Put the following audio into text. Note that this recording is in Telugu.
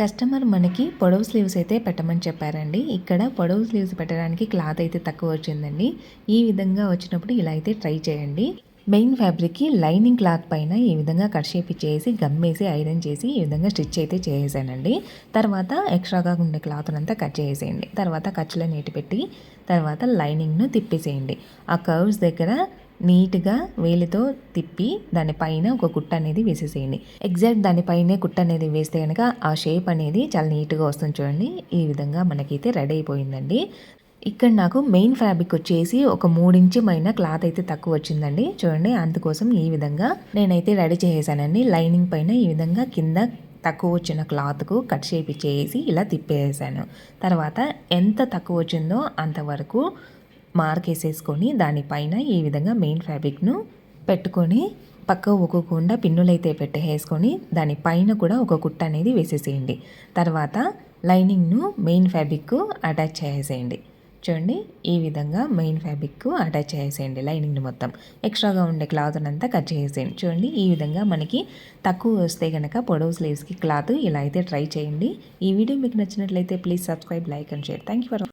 కస్టమర్ మనకి పొడవు స్లీవ్స్ అయితే పెట్టమని చెప్పారండి. ఇక్కడ పొడవు స్లీవ్స్ పెట్టడానికి క్లాత్ అయితే తక్కువ వచ్చిందండి. ఈ విధంగా వచ్చినప్పుడు ఇలా అయితే ట్రై చేయండి. మెయిన్ ఫ్యాబ్రిక్కి లైనింగ్ క్లాత్ పైన ఈ విధంగా కట్ షేప్ ఇచ్చేసి గమ్మేసి ఐరన్ చేసి ఈ విధంగా స్టిచ్ అయితే చేసేసానండి. తర్వాత ఎక్స్ట్రాగా ఉండే క్లాత్ అంతా కట్ చేసేయండి. తర్వాత ఖర్చులో నీటి పెట్టి తర్వాత లైనింగ్ను తిప్పేసేయండి. ఆ కర్వ్స్ దగ్గర నీట్గా వేలితో తిప్పి దానిపైన ఒక కుట్ట అనేది వేసేసేయండి. ఎగ్జాక్ట్ దానిపైనే కుట్ట అనేది వేస్తే కనుక ఆ షేప్ అనేది చాలా నీట్గా వస్తుంది చూడండి. ఈ విధంగా మనకైతే రెడీ అయిపోయిందండి. ఇక్కడ నాకు మెయిన్ ఫ్యాబ్రిక్ వచ్చేసి ఒక మూడించు మైన క్లాత్ అయితే తక్కువ వచ్చిందండి. చూడండి అందుకోసం ఈ విధంగా నేనైతే రెడీ చేసేసానండి. లైనింగ్ పైన ఈ విధంగా కింద తక్కువ వచ్చిన క్లాత్కు కట్ షేప్ చేసి ఇలా తిప్పేసాను. తర్వాత ఎంత తక్కువ వచ్చిందో అంతవరకు మార్క్ వేసేసుకొని దానిపైన ఈ విధంగా మెయిన్ ఫ్యాబ్రిక్ను పెట్టుకొని పక్క ఒక్కకుండా పిన్నులైతే పెట్టేసుకొని దానిపైన కూడా ఒక కుట్ట అనేది వేసేసేయండి. తర్వాత లైనింగ్ను మెయిన్ ఫ్యాబ్రిక్ అటాచ్ చేసేయండి చూడండి ఈ విధంగా మెయిన్ ఫ్యాబ్రిక్ అటాచ్ చేసేయండి లైనింగ్ని మొత్తం. ఎక్స్ట్రాగా ఉండే క్లాత్ అంతా కట్ చేసేయండి చూడండి ఈ విధంగా మనకి తక్కువ వస్తే కనుక పొడవు స్లీవ్స్కి క్లాత్ ఇలా అయితే ట్రై చేయండి. ఈ వీడియో మీకు నచ్చినట్లయితే please subscribe like and share thank you for